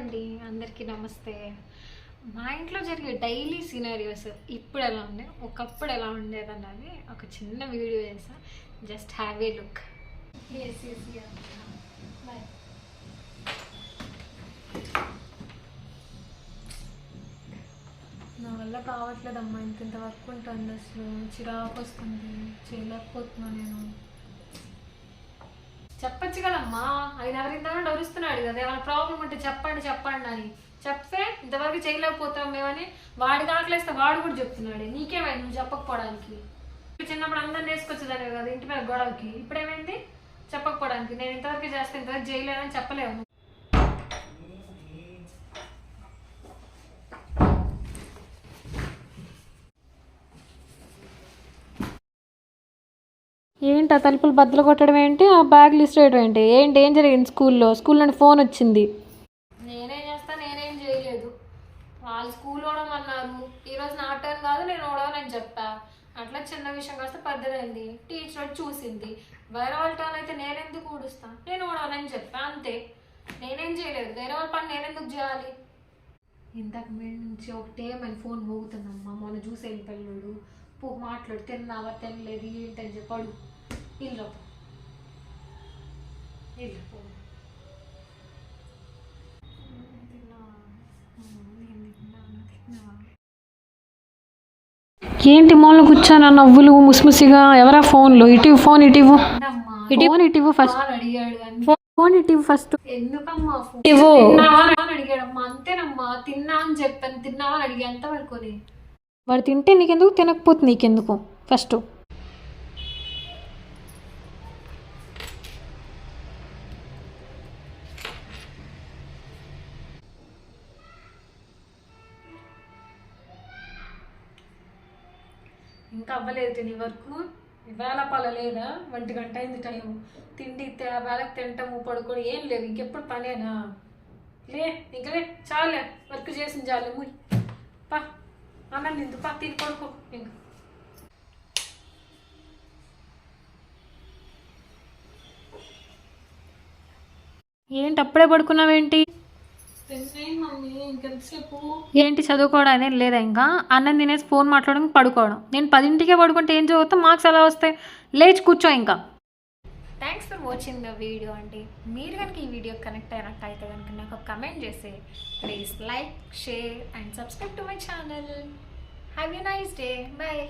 అండి అందరికీ నమస్తే. మా ఇంట్లో జరిగే డైలీ సీనరియోస్ ఇప్పుడు ఎలా ఉండే ఒకప్పుడు ఎలా ఉండేది అన్నది ఒక చిన్న వీడియో చేసా. Just have a look. నా వల్ల కావట్లేదమ్మా ఇంత ఇంత వర్క్ ఉంటుంది అసలు. చిరాకు వస్తుంది. చేయలేకపోతున్నా నేను. చెప్పచ్చు కదమ్మా ఆయన ఎవరిందానో డరుస్తున్నాడు కదా ఏమైనా ప్రాబ్లం ఉంటే చెప్పండి చెప్పండి అని. చెప్తే ఇంతవరకు చేయలేకపోతాం మేమని వాడి దాంట్లేస్తే వాడు కూడా చెప్తున్నాడు. నీకేమైంది నువ్వు చెప్పకపోవడానికి? చిన్నప్పుడు అందరిని వేసుకొచ్చేదాన్ని కదా ఇంటి మీద గొడవకి ఇప్పుడేమైంది? చెప్పకపోవడానికి. నేను ఇంతవరకు చేస్తే ఇంతవరకు చేయలేదని చెప్పలేము ఏంటి ఆ తలుపులు బద్దలు కొట్టడం ఏంటి? ఆ బ్యాగ్ లిస్ట్ చేయడం ఏంటి? ఏంటి? ఏం జరిగింది స్కూల్లో? స్కూల్ నుండి ఫోన్ వచ్చింది. నేనేం చేస్తా? నేనేం చేయలేదు. వాళ్ళు స్కూల్ ఓడమన్నారు. ఈరోజు నా టర్న్ కాదు నేను ఓడవనని చెప్పా. అట్లా చిన్న విషయం కాస్త పెద్దదైంది. టీచర్ వచ్చి చూసింది. వేరే వాళ్ళ టర్న్ అయితే నేనెందుకు ఊడుస్తా? నేను ఓడవనని చెప్పా అంతే. నేనేం చేయలేదు. వేరే వాళ్ళ పని నేనెందుకు చేయాలి? ఇంతకు మీద నుంచి ఒకటే మన ఫోన్ మోగుతుందమ్మా. మొన్న చూసే పిల్లడు పో మాట్లాడు తిన్నావా తినలేదు ఏంటని చెప్పాడు ఇల్లు ఇల్లు? ఏంటి మూల కూర్చొని నవ్వులు ముసిముసిగా? ఎవరా ఫోన్లో? ఇటు ఫోన్ ఇటు ఇటు ఫోన్ ఇటు ఫస్ట్ ఫోన్ ఇటు ఫస్ట్ ఎందుకమ్మా ఫోన్? అడిగాడమ్మా. అంతేనమ్మా తిన్నా అని చెప్పాను. తిన్నావా అని అడిగా ఎంతవరకు వాడు తింటే నీకెందుకు? తినకపోతే నీకెందుకు? ఫస్ట్. ఇంకా అవ్వలేదు తిని వరకు. వేళ పాల లేదా ఒంటి గంట అయింది టైం. తిండి ఆ వేళకి తింటాము పడుకోడు ఏం లేవు. ఇంకెప్పుడు పనేనా? లే ఇంకలే చాలే. వర్క్ చేసిన చాలే ముయ్. పా. అన్నం నిందు పా తిని పడుకో ఇంకా. ఏంటి అప్పుడే పడుకున్నావేంటి? ఏంటి చదువుకోవడం లేదా ఇంకా? అన్నం తినేసి ఫోన్ మాట్లాడడం పడుకోవడం. నేను పదింటికే పడుకుంటే ఏం చదువుతాం మార్క్స్ ఎలా వస్తాయి? లేచి కూర్చో ఇంకా. Thanks for watching the video అండి. మీరు కనుక ఈ వీడియో కనెక్ట్ అయినట్టయితే కనుక నాకు కమెంట్ చేసి please like share and subscribe to my channel have you nice day bye